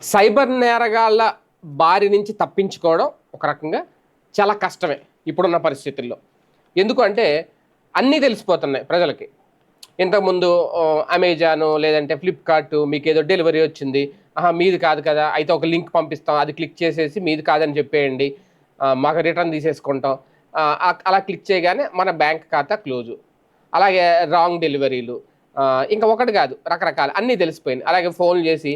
Cyber నేరగాళ్ళ బారి నుంచి తప్పించుకోవడం ఒక రకంగా చాలా కష్టమే ఇప్పుడున్న పరిస్థితుల్లో. ఎందుకు అంటే అన్నీ తెలిసిపోతున్నాయి ప్రజలకి. ఇంతకుముందు అమెజాను లేదంటే ఫ్లిప్కార్ట్ మీకు ఏదో డెలివరీ వచ్చింది. ఆహా మీది కాదు కదా అయితే ఒక లింక్ పంపిస్తాం అది క్లిక్ చేసేసి మీది కాదని చెప్పేయండి. మాకు రిటర్న్ తీసేసుకుంటాం. అలా క్లిక్ చేయగానే మన బ్యాంక్ ఖాతా క్లోజు. అలాగే రాంగ్ డెలివరీలు. ఇంకా ఒకటి కాదు రకరకాలు అన్నీ తెలిసిపోయింది అలాగే ఫోన్ చేసి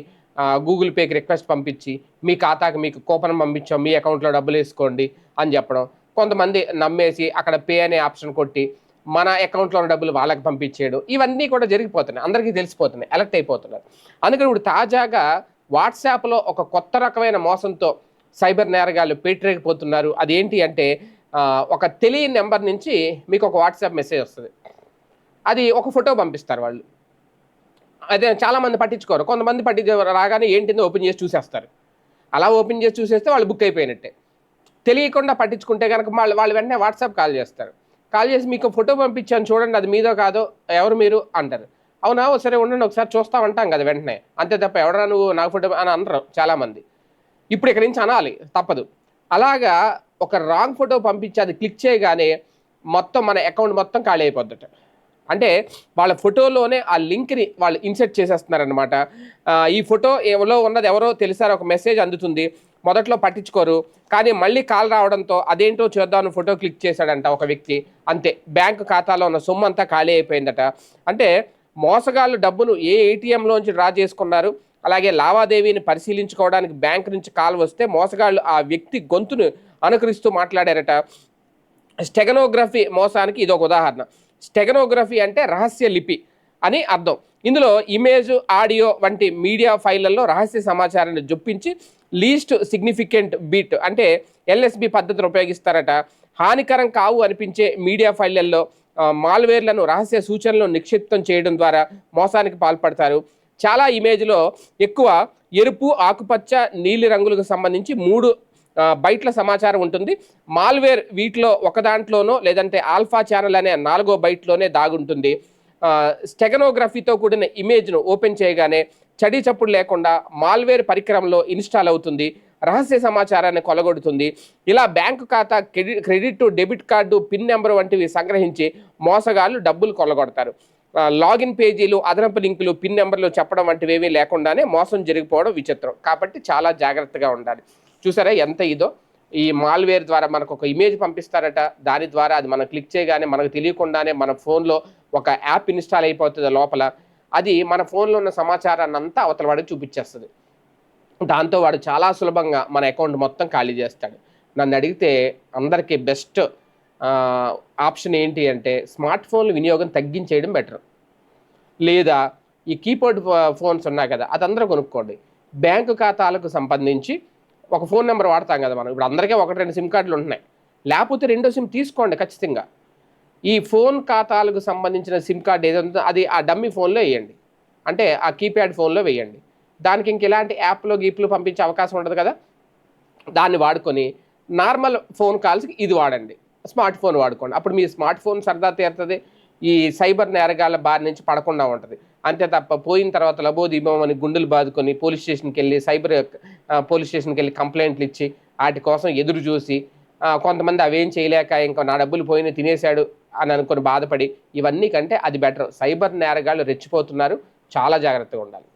గూగుల్ పేకి రిక్వెస్ట్ పంపించి మీ ఖాతాకి మీకు కూపన్ పంపించాం మీ అకౌంట్లో డబ్బులు వేసుకోండి అని చెప్పడం. కొంతమంది నమ్మేసి అక్కడ పే అనే ఆప్షన్ కొట్టి మన అకౌంట్లో ఉన్న డబ్బులు వాళ్ళకి పంపించేయడం. ఇవన్నీ కూడా జరిగిపోతున్నాయి. అందరికీ తెలిసిపోతున్నాయి. అలర్ట్ అయిపోతున్నారు. అందుకని ఇప్పుడు తాజాగా వాట్సాప్లో ఒక కొత్త రకమైన మోసంతో సైబర్ నేరగాళ్ళు పేటరేగిపోతున్నారు. అదేంటి అంటే ఒక తెలియని నెంబర్ నుంచి మీకు ఒక వాట్సాప్ మెసేజ్ వస్తుంది. అది ఒక ఫోటో పంపిస్తారు వాళ్ళు. అదే చాలామంది పట్టించుకోరు. కొంతమంది పట్టి రాగానే ఏంటిందో ఓపెన్ చేసి చూసేస్తారు. అలా ఓపెన్ చేసి చూసేస్తే వాళ్ళు బుక్ అయిపోయినట్టే. తెలియకుండా పట్టించుకుంటే కనుక వాళ్ళు వాళ్ళు వెంటనే వాట్సాప్ కాల్ చేస్తారు. కాల్ చేసి మీకు ఫోటో పంపించాను చూడండి అది మీదో కాదో ఎవరు మీరు అంటారు. అవునా? సరే ఉండండి ఒకసారి చూస్తా అంటాం కదా వెంటనే. అంతే తప్ప ఎవడరా నువ్వు నాకు ఫోటో అని అనరు చాలామంది ఇప్పుడు ఇక్కడి నుంచి అనాలి తప్పదు. అలాగా ఒక రాంగ్ ఫోటో పంపించి అది క్లిక్ చేయగానే మొత్తం మన అకౌంట్ మొత్తం ఖాళీ అయిపోద్దట. అంటే వాళ్ళ ఫోటోలోనే ఆ లింక్ని వాళ్ళు ఇన్సెర్ట్ చేసేస్తున్నారనమాట ఈ ఫోటో ఎవరో ఉన్నది ఎవరో తెలిసారో ఒక మెసేజ్ అందుతుంది మొదట్లో పట్టించుకోరు కానీ మళ్ళీ కాల్ రావడంతో అదేంటో చూద్దామని ఫోటో క్లిక్ చేశాడంట ఒక వ్యక్తి అంతే బ్యాంకు ఖాతాలో ఉన్న సొమ్ము అంతా ఖాళీ అయిపోయిందట. అంటే మోసగాళ్ళు డబ్బును ఏ ఏటీఎంలోంచి డ్రా చేసుకున్నారు అలాగే లావాదేవీని పరిశీలించుకోవడానికి బ్యాంక్ నుంచి కాల్ వస్తే మోసగాళ్ళు ఆ వ్యక్తి గొంతును అనుకరిస్తూ మాట్లాడారట. స్టెగనోగ్రఫీ మోసానికి ఇది ఒక ఉదాహరణ. స్టెగనోగ్రఫీ అంటే రహస్య లిపి అని అర్థం. ఇందులో ఇమేజ్ ఆడియో వంటి మీడియా ఫైళ్ళలో రహస్య సమాచారాన్ని జొప్పించి లీస్ట్ సిగ్నిఫికెంట్ బీట్ అంటే ఎల్ఎస్బి పద్ధతిని ఉపయోగిస్తారట. హానికరం కావు అనిపించే మీడియా ఫైళ్ళలో మాల్వేర్లను రహస్య సూచనలు నిక్షిప్తం చేయడం ద్వారా మోసానికి పాల్పడతారు. చాలా ఇమేజ్లో ఎక్కువ ఎరుపు ఆకుపచ్చ నీలి రంగులకు సంబంధించి మూడు బైట్ల సమాచారం ఉంటుంది. మాల్వేర్ వీటిలో ఒక దాంట్లోనో లేదంటే ఆల్ఫా ఛానల్ అనే నాలుగో బైట్లోనే దాగుంటుంది. స్టెగనోగ్రఫీతో కూడిన ఇమేజ్ను ఓపెన్ చేయగానే చడి చప్పుడు లేకుండా మాల్వేర్ పరికరంలో ఇన్స్టాల్ అవుతుంది. రహస్య సమాచారాన్ని కొలగొడుతుంది. ఇలా బ్యాంకు ఖాతా credit debit card pin number వంటివి సంగ్రహించి మోసగాళ్ళు డబ్బులు కొలగొడతారు. లాగిన్ పేజీలు అదనపు లింకులు పిన్ నెంబర్లు చెప్పడం వంటివి ఏమీ లేకుండానే మోసం జరిగిపోవడం విచిత్రం. కాబట్టి చాలా జాగ్రత్తగా ఉండాలి. చూసారా ఎంత ఇదో? ఈ మాల్వేర్ ద్వారా మనకు ఒక ఇమేజ్ పంపిస్తారట. దాని ద్వారా అది మనం క్లిక్ చేయగానే మనకు తెలియకుండానే మన ఫోన్లో ఒక యాప్ ఇన్స్టాల్ అయిపోతుంది లోపల. అది మన ఫోన్లో ఉన్న సమాచారాన్ని అంతా అవతల వాడికి చూపించేస్తుంది. దాంతో వాడు చాలా సులభంగా మన అకౌంట్ మొత్తం ఖాళీ చేస్తాడు. నన్ను అడిగితే అందరికీ బెస్ట్ ఆప్షన్ ఏంటి అంటే స్మార్ట్ ఫోన్ల వినియోగం తగ్గించేయడం బెటర్ లేదా ఈ కీబోర్డ్ ఫోన్స్ ఉన్నాయి కదా అది అందరూ కొనుక్కోండి. బ్యాంకు ఖాతాలకు సంబంధించి ఒక ఫోన్ నెంబర్ వాడతాం కదా మనం. ఇప్పుడు అందరికీ ఒకటి రెండు సిమ్ కార్డులు ఉంటున్నాయి. లేకపోతే రెండో సిమ్ తీసుకోండి ఖచ్చితంగా. ఈ ఫోన్ ఖాతాలకు సంబంధించిన సిమ్ కార్డ్ ఏదైతే అది ఆ డమ్మీ ఫోన్లో వేయండి. అంటే ఆ కీప్యాడ్ ఫోన్లో వేయండి. దానికి ఇంక ఇలాంటి యాప్లో గీప్లు పంపించే అవకాశం ఉండదు కదా. దాన్ని వాడుకొని నార్మల్ ఫోన్ కాల్స్కి ఇది వాడండి. స్మార్ట్ ఫోన్ వాడుకోండి. అప్పుడు మీ స్మార్ట్ ఫోన్ సరదా తీరుతుంది. ఈ సైబర్ నేరగాల బారి నుంచి పడకుండా ఉంటుంది. అంతే తప్ప పోయిన తర్వాత లబోదీపం అని గుండెలు బాదుకొని పోలీస్ స్టేషన్కి వెళ్ళి సైబర్ పోలీస్ స్టేషన్కి వెళ్ళి కంప్లైంట్లు ఇచ్చి వాటి కోసం ఎదురు చూసి కొంతమంది అవేం చేయలేక ఇంకా నా డబ్బులు పోయినా తినేశాడు అని అనుకొని బాధపడి ఇవన్నీ కంటే అది బెటర్. సైబర్ నేరగాళ్ళు రెచ్చిపోతున్నారు. చాలా జాగ్రత్తగా ఉండాలి.